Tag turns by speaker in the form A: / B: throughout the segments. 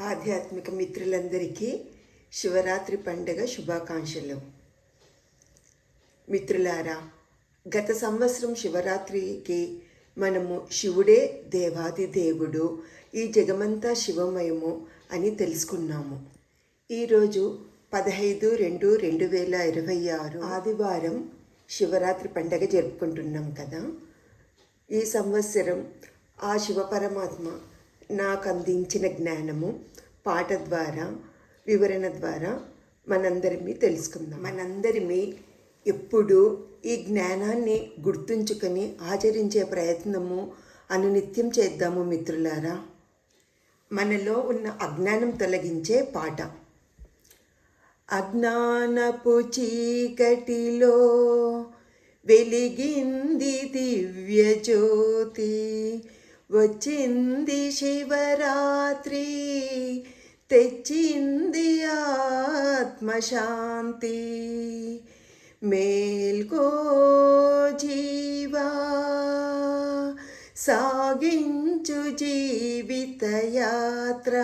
A: ఆధ్యాత్మిక మిత్రులందరికీ శివరాత్రి పండుగ శుభాకాంక్షలు. మిత్రులారా గత సంవత్సరం శివరాత్రికి మనము శివుడే దేవాది దేవుడు ఈ జగమంతా శివమయము అని తెలుసుకున్నాము. ఈరోజు పదహైదు రెండు రెండు వేల ఇరవై ఆరు ఆదివారం శివరాత్రి పండగ జరుపుకుంటున్నాం కదా. ఈ సంవత్సరం ఆ శివ పరమాత్మ నాకు అందించిన జ్ఞానము పాట ద్వారా వివరణ ద్వారా మనందరిమీ తెలుసుకుందాం. మనందరిమీ ఎప్పుడు ఈ జ్ఞానాన్ని గుర్తుంచుకొని ఆచరించే ప్రయత్నము అనునిత్యం చేద్దాము మిత్రులారా. మనలో ఉన్న అజ్ఞానం తొలగించే పాట. అజ్ఞానపు చీకటిలో వెలిగింది దివ్యజ్యోతి. వచ్చింది శివరాత్రి తెచ్చింది ఆత్మశాంతి. మేల్కో జీవా సాగించు జీవిత యాత్ర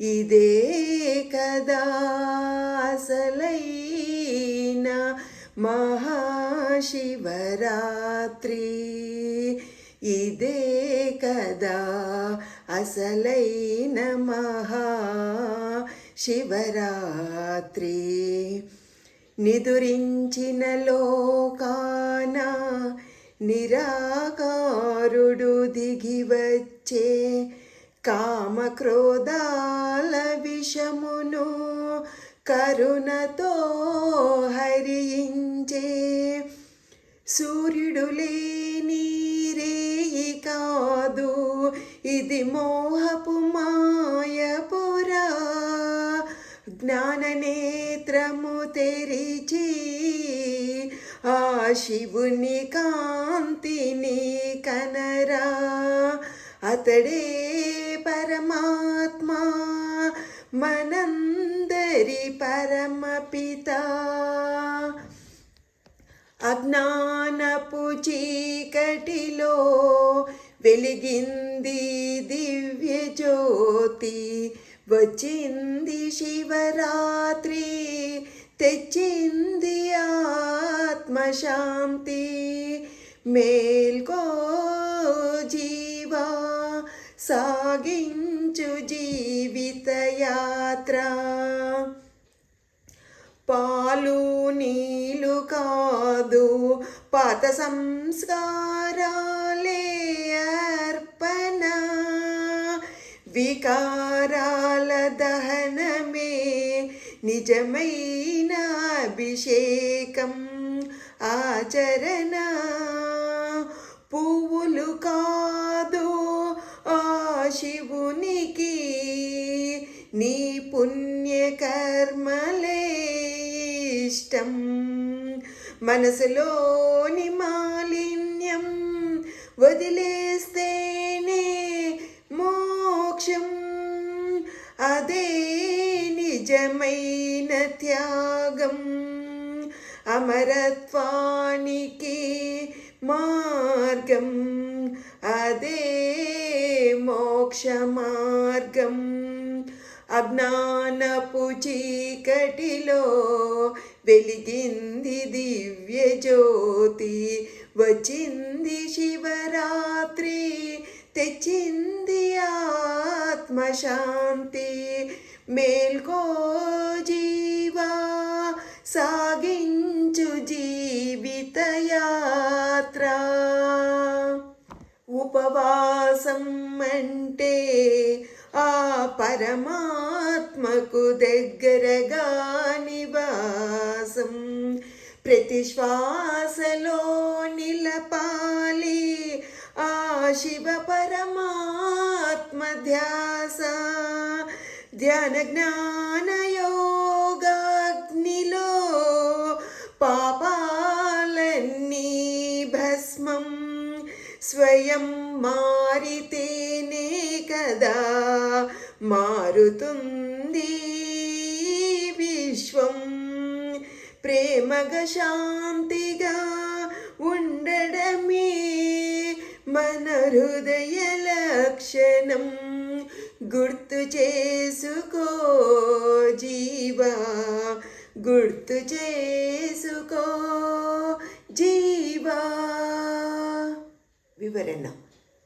A: ఇదే కదా అసలైన మహాశివరాత్రి. ఇదే కదా అసలైన మహా శివరాత్రి. నిదురించిన లోకాన నిరాకారుడు దిగి వచ్చే కామక్రోధాల విషమును కరుణతో హరించే సూర్యుడు లే కాదు. ఇది మోహపు మాయపురా. జ్ఞాననేత్రము తెరిచి ఆ శివుని కాంతిని కనరా. అతడే పరమాత్మా మనందరి పరమపిత. అజ్ఞానపు చీకటిలో వెలిగింది దివ్య జ్యోతి. వచ్చింది శివరాత్రి తెచ్చింది ఆత్మశాంతి. మేల్కో జీవా సాగించు జీవిత యాత్ర పాలు నీలు కాదు పాత సంస్కారాలే అర్పణ. వికారాల దహనమే నిజమైన అభిషేకం ఆచరణ. పువ్వులు కాదు ఆ శివునికి నీ పుణ్యకర్మలే ఇష్టం. మనసులోని మాలిన్యం వదిలేస్తేనే మోక్షం. అదే నిజమైన త్యాగం. అమరత్వానికి మార్గం. అదే మోక్ష మార్గం. అజ్ఞానపు చీకటిలో వెలిగింది దివ్య జ్యోతి. వచ్చింది శివరాత్రి తెచ్చింది ఆత్మశాంతి. మేల్కో జీవా సాగించు జీవితయాత్ర. ఉపవాసం అంటే ఆ పరమాత్మకు దగ్గరగా నివాసం. ప్రతి శ్వాసలో నిలపాలి. ఆ శివ పరమాత్మ ధ్యాస. ధ్యాన జ్ఞాన యోగాగ్నిలో పాపాలన్నీ భస్మం. స్వయం మారితేనే కదా మారుతుంది విశ్వం. ప్రేమగా శాంతిగా ఉండడమే మన హృదయ లక్షణం. గుర్తు చేసుకో జీవా గుర్తు చేసుకో జీవా. వివరణ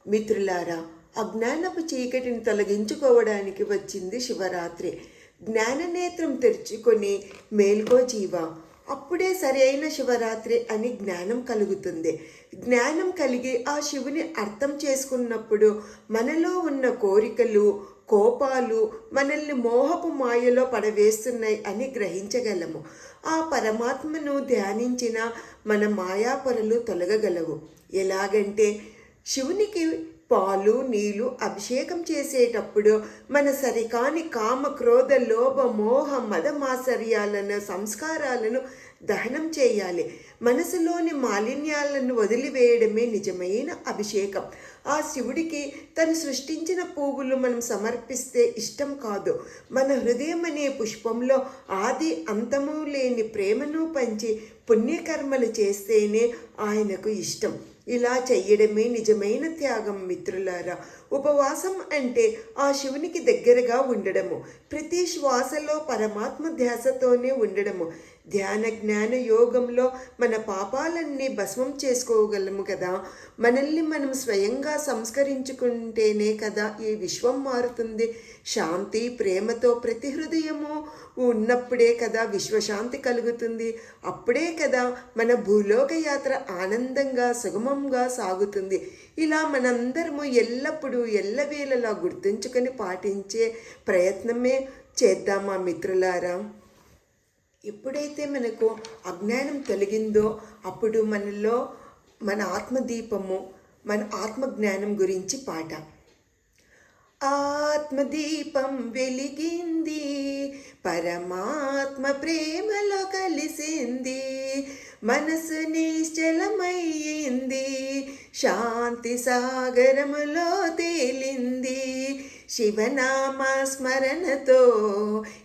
A: మిత్రులారా అజ్ఞానపు చీకటిని తొలగించుకోవడానికి వచ్చింది శివరాత్రి. జ్ఞాననేత్రం తెరుచుకొని మేల్కో జీవా. అప్పుడే సరైన శివరాత్రి అని జ్ఞానం కలుగుతుంది. జ్ఞానం కలిగి ఆ శివుని అర్థం చేసుకున్నప్పుడు మనలో ఉన్న కోరికలు కోపాలు మనల్ని మోహపు మాయలో పడవేస్తున్నాయి అని గ్రహించగలము. ఆ పరమాత్మను ధ్యానించిన మన మాయాపొరలు తొలగగలవు. ఎలాగంటే శివునికి పాలు నీళ్ళు అభిషేకం చేసేటప్పుడు మన సరికాని కామ క్రోధ లోభ మోహ మదమాసర్యాలను సంస్కారాలను దహనం చేయాలి. మనసులోని మాలిన్యాలను వదిలివేయడమే నిజమైన అభిషేకం. ఆ శివుడికి తను సృష్టించిన పువ్వులు మనం సమర్పిస్తే ఇష్టం కాదు. మన హృదయం అనే పుష్పంలో ఆది అంతము లేని ప్రేమను పంచి పుణ్యకర్మలు చేస్తేనే ఆయనకు ఇష్టం. ఇలా చెయ్యడమే నిజమైన త్యాగం మిత్రులారా. ఉపవాసం అంటే ఆ శివునికి దగ్గరగా ఉండడము. ప్రతి శ్వాసలో పరమాత్మ ధ్యాసతోనే ఉండడము. ధ్యాన జ్ఞాన యోగంలో మన పాపాలన్నీ భస్మం చేసుకోగలము కదా. మనల్ని మనం స్వయంగా సంస్కరించుకుంటేనే కదా ఈ విశ్వం మారుతుంది. శాంతి ప్రేమతో ప్రతి హృదయము ఉన్నప్పుడే కదా విశ్వశాంతి కలుగుతుంది. అప్పుడే కదా మన భూలోక యాత్ర ఆనందంగా సుగమంగా సాగుతుంది. ఇలా మనందరము ఎల్లప్పుడూ ఎల్లవేళలా గుర్తుంచుకొని పాటించే ప్రయత్నమే చేద్దామా మిత్రులారా? ఎప్పుడైతే మనకు అజ్ఞానం తొలగిందో అప్పుడు మనలో మన ఆత్మదీపము మన ఆత్మజ్ఞానం గురించి పాట. ఆత్మదీపం వెలిగింది పరమాత్మ ప్రేమలో కలిసింది మనసు నిశ్చలమయ్యింది శాంతి సాగరములో తేలింది. శివనామ స్మరణతో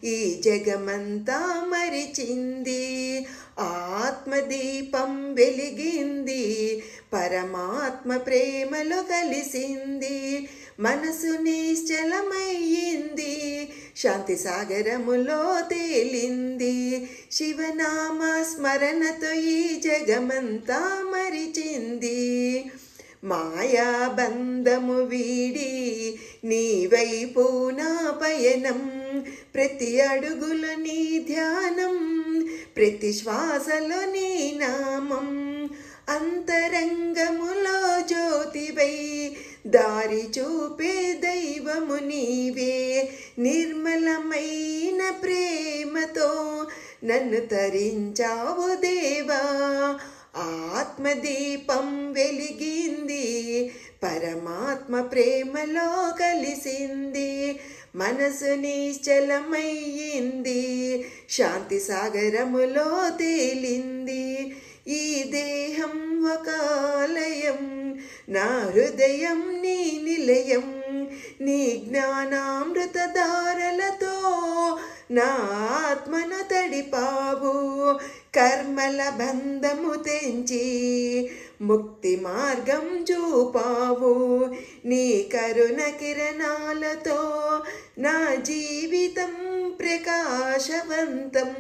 A: ఈ జగమంతా మరిచింది. ఆత్మదీపం వెలిగింది పరమాత్మ ప్రేమలో కలిసింది. మనసు నిశ్చలమయ్యింది. శాంతి సాగరములో తేలింది. శివనామ స్మరణతో ఈ జగమంతా మరిచింది. మాయాబంధము వీడి నీ వైపు నా పయనం. ప్రతి అడుగులో నీ ధ్యానం ప్రతి శ్వాసలో నీ నామం. అంతరంగములో జ్యోతివై దారి చూపే దైవము నీవే. నిర్మలమైన ప్రేమతో నన్ను తరించావు దేవా. ఆత్మదీపం వెలిగింది పరమాత్మ ప్రేమలో కలిసింది మనసు నిశ్చలమయ్యింది శాంతి సాగరములో తేలింది. ఈ దేహం వకాలయం నా హృదయం నీ నిలయం నీ జ్ఞానామృతధారలతో నా ఆత్మను తడిపావు. కర్మల బంధము తెంచి ముక్తి మార్గం చూపావు. నీ కరుణ కిరణాలతో నా జీవితం ప్రకాశవంతం.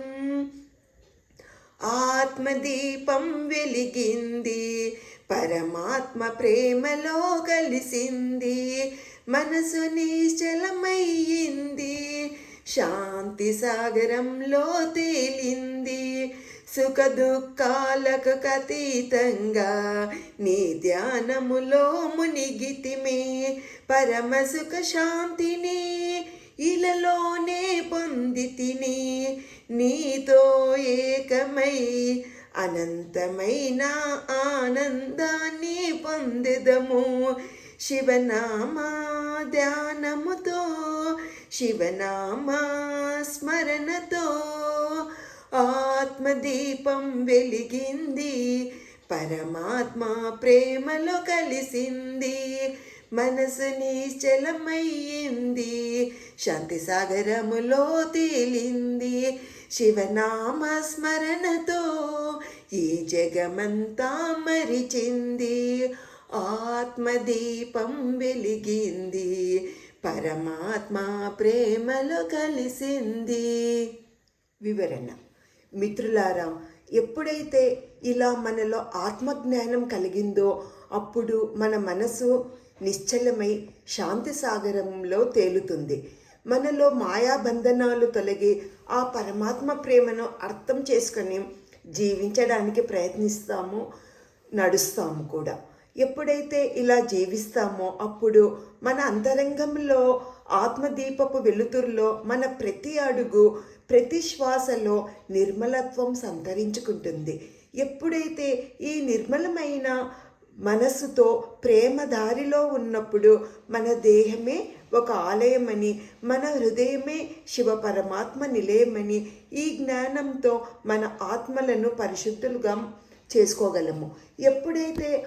A: ఆత్మదీపం వెలిగింది. పరమాత్మ ప్రేమలో కలిసింది. మనసు నిశ్చలమయ్యింది. శాంతి సాగరంలో తేలింది. సుఖ దుఃఖాలకు అతీతంగా నీ ధ్యానములో మునిగితిమే. పరమ సుఖ శాంతిని ఇలలోనే పొందితిని నీతో ఏకమై అనంతమైన ఆనందాన్ని పొందెదము. శివనామా ధ్యానముతో శివనామా స్మరణతో ఆత్మదీపం వెలిగింది పరమాత్మ ప్రేమలో కలిసింది. మనసు నిశ్చలమయ్యింది. శాంతి సాగరములో తేలింది. శివనామ స్మరణతో ఈ జగమంతా మరిచింది. ఆత్మదీపం వెలిగింది. పరమాత్మ ప్రేమలో కలిసింది. వివరణ. మిత్రులారా ఎప్పుడైతే ఇలా మనలో ఆత్మజ్ఞానం కలిగిందో అప్పుడు మన మనసు నిశ్చలమై శాంతి సాగరంలో తేలుతుంది. మనలో మాయాబంధనాలు తొలగి ఆ పరమాత్మ ప్రేమను అర్థం చేసుకొని జీవించడానికి ప్రయత్నిస్తాము నడుస్తాము కూడా. ఎప్పుడైతే ఇలా జీవిస్తామో అప్పుడు మన అంతరంగంలో ఆత్మదీపపు వెలుతురులో మన ప్రతి అడుగు ప్రతి శ్వాసలో నిర్మలత్వం సంతరించుకుంటుంది. ఎప్పుడైతే ఈ నిర్మలమైన మనస్సుతో ప్రేమ దారిలో ఉన్నప్పుడు మన దేహమే ఒక ఆలయమని మన హృదయమే శివ పరమాత్మ నిలయమని ఈ జ్ఞానంతో మన ఆత్మలను పరిశుద్ధులుగా చేసుకోగలము. ఎప్పుడైతే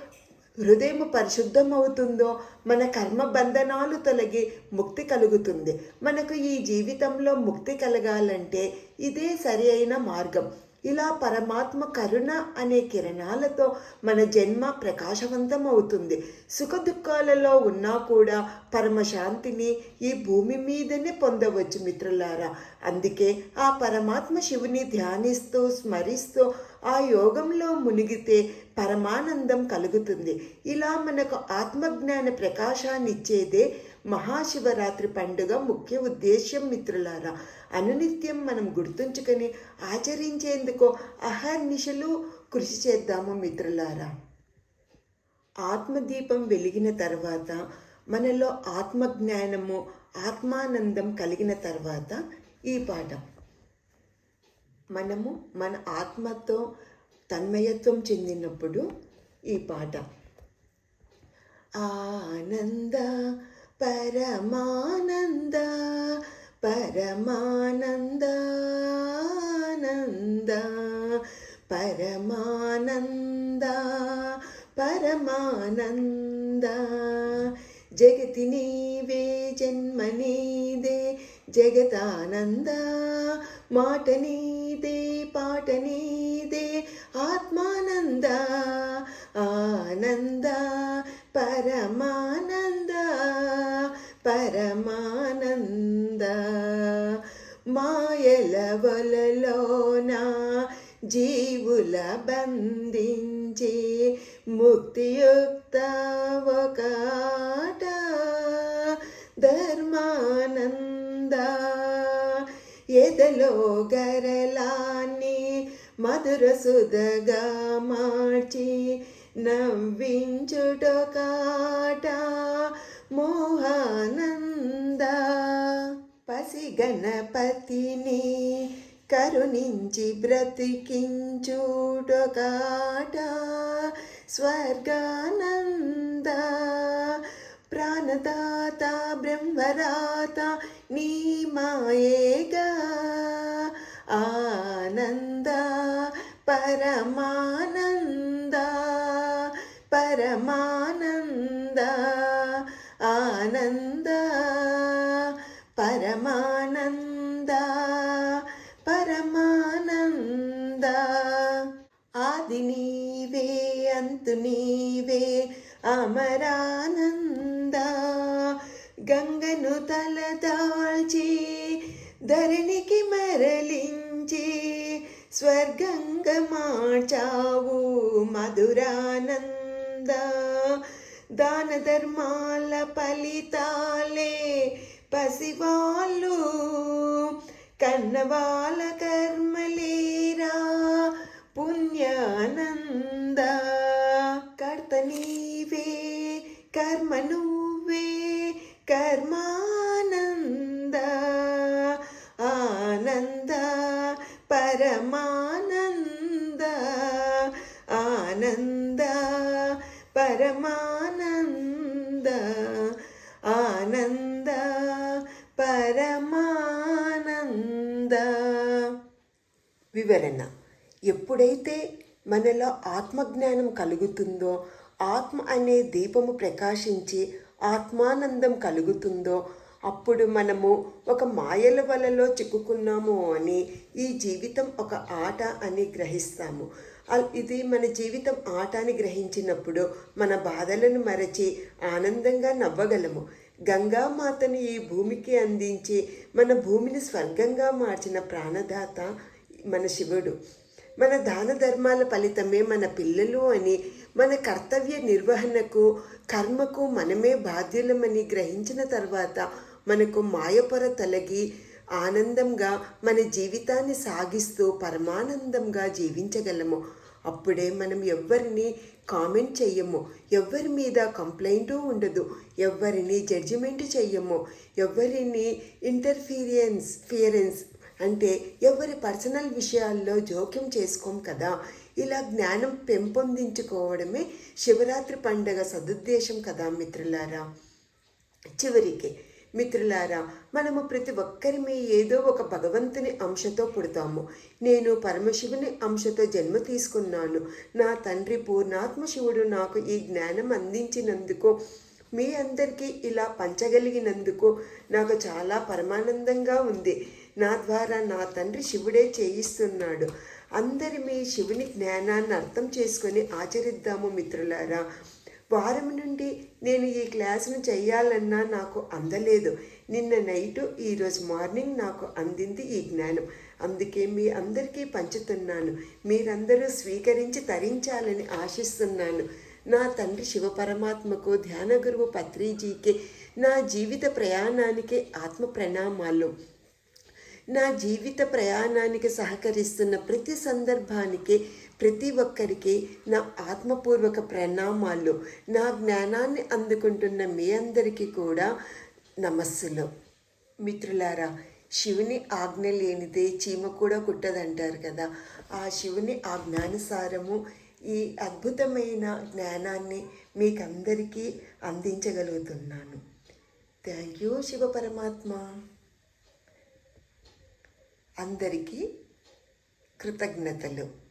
A: హృదయం పరిశుద్ధం అవుతుందో మన కర్మ బంధనాలు తొలగి ముక్తి కలుగుతుంది. మనకు ఈ జీవితంలో ముక్తి కలగాలంటే ఇదే సరి అయిన మార్గం. ఇలా పరమాత్మ కరుణ అనే కిరణాలతో మన జన్మ ప్రకాశవంతం అవుతుంది సుఖదుఖాలలో ఉన్నా కూడా పరమశాంతిని ఈ భూమి మీదనే పొందవచ్చు మిత్రులారా. అందుకే ఆ పరమాత్మ శివుని ధ్యానిస్తూ స్మరిస్తూ ఆ యోగంలో మునిగితే పరమానందం కలుగుతుంది. ఇలా మనకు ఆత్మజ్ఞాన ప్రకాశాన్ని ఇచ్చేదే మహాశివరాత్రి పండుగ ముఖ్య ఉద్దేశ్యం మిత్రులారా. అనునిత్యం మనం గుర్తుంచుకొని ఆచరించేందుకు అహర్నిశలు కృషి చేద్దాము మిత్రులారా. ఆత్మదీపం వెలిగిన తర్వాత మనలో ఆత్మజ్ఞానము ఆత్మానందం కలిగిన తర్వాత ఈ పాఠం. మనము మన ఆత్మతో తన్మయత్వం చెందినప్పుడు ఈ పాట ఆనంద పరమానంద పరమానంద ఆనంద పరమానంద పరమానంద జగతి నీవే జన్మ నీదే జగతానంద మాట నీదే పాట మాయల వలలోన జీవుల బంధించి ముక్తియుక్త ఒకట ధర్మానంద ఎదలో గరలాన్ని మధుర సుధగా మార్చి నవ్వించుటొకాట మోహానంద పసి గణపతిని కరుణించి బ్రతికించుటొకాట స్వర్గానంద ప్రాణదాత బ్రహ్మరాత నీ మాయేగా. ఆనంద పరమా గంగను తలదాల్చి ధరణికి మరలించి స్వర్గంగా మార్చావు మధురానంద. దాన ధర్మాల ఫలితాలే పసివాళ్ళు కన్నవాల కర్మలేరా పుణ్యానంద. కర్త నీవే కర్మ నువ్వే కర్మానంద ఆనంద పరమానంద ఆనంద పరమానంద ఆనంద పరమానంద. వివరణ. ఎప్పుడైతే మనలో ఆత్మజ్ఞానం కలుగుతుందో ఆత్మ అనే దీపము ప్రకాశించి ఆత్మానందం కలుగుతుందో అప్పుడు మనము ఒక మాయల వలలో చిక్కుకున్నాము అని ఈ జీవితం ఒక ఆట అని గ్రహిస్తాము. ఇది మన జీవితం ఆట అని గ్రహించినప్పుడు మన బాధలను మరచి ఆనందంగా నవ్వగలము. గంగామాతను ఈ భూమికి అందించి మన భూమిని స్వర్గంగా మార్చిన ప్రాణదాత మన శివుడు. మన దాన ధర్మాల ఫలితమే మన పిల్లలు అని మన కర్తవ్య నిర్వహణకు కర్మకు మనమే బాధ్యులమని గ్రహించిన తర్వాత మనకు మాయపొర తొలగి ఆనందంగా మన జీవితాన్ని సాగిస్తూ పరమానందంగా జీవించగలము. అప్పుడే మనం ఎవ్వరిని కామెంట్ చెయ్యము ఎవ్వరి మీద కంప్లైంటు ఉండదు ఎవ్వరిని జడ్జిమెంట్ చెయ్యము ఎవరిని ఇంటర్ఫీరియన్స్ ఫియరెన్స్ అంటే ఎవరి పర్సనల్ విషయాల్లో జోక్యం చేసుకోం కదా? ఇలా జ్ఞానం పెంపొందించుకోవడమే శివరాత్రి పండగ సదుద్దేశం కదా మిత్రులారా? చివరికి మిత్రులారా మనము ప్రతి ఒక్కరిమి ఏదో ఒక భగవంతుని అంశతో పుడతాము. నేను పరమశివుని అంశతో జన్మ తీసుకున్నాను. నా తండ్రి పూర్ణాత్మ శివుడు నాకు ఈ జ్ఞానం అందించినందుకు మీ అందరికీ ఇలా పంచగలిగినందుకు నాకు చాలా పరమానందంగా ఉంది. నా ద్వారా నా తండ్రి శివుడే చేయిస్తున్నాడు. అందరి మీ శివుని జ్ఞానాన్ని అర్థం చేసుకొని ఆచరిద్దాము మిత్రులారా. వారం నుండి నేను ఈ క్లాసును చేయాలన్నా నాకు అందలేదు. నిన్న నైటు ఈరోజు మార్నింగ్ నాకు అందింది ఈ జ్ఞానం. అందుకే మీ అందరికీ పంచుతున్నాను. మీరందరూ స్వీకరించి తరించాలని ఆశిస్తున్నాను. నా తండ్రి శివ పరమాత్మకు ధ్యాన గురువు పత్రిజీకి నా జీవిత ప్రయాణానికి ఆత్మ ప్రణామాలు. నా జీవిత ప్రయాణానికి సహకరిస్తున్న ప్రతి సందర్భానికి ప్రతి ఒక్కరికి నా ఆత్మపూర్వక ప్రణామాలు. నా జ్ఞానాన్ని అందుకుంటున్న మీ అందరికీ కూడా నమస్సులు. మిత్రులారా శివుని ఆజ్ఞ లేనిదే చీమ కూడా కుట్టదంటారు కదా. ఆ శివుని ఆజ్ఞానుసారము ఈ అద్భుతమైన జ్ఞానాన్ని మీకందరికీ అందించగలుగుతున్నాను. థ్యాంక్ యూ శివ పరమాత్మ. అందరికీ కృతజ్ఞతలు.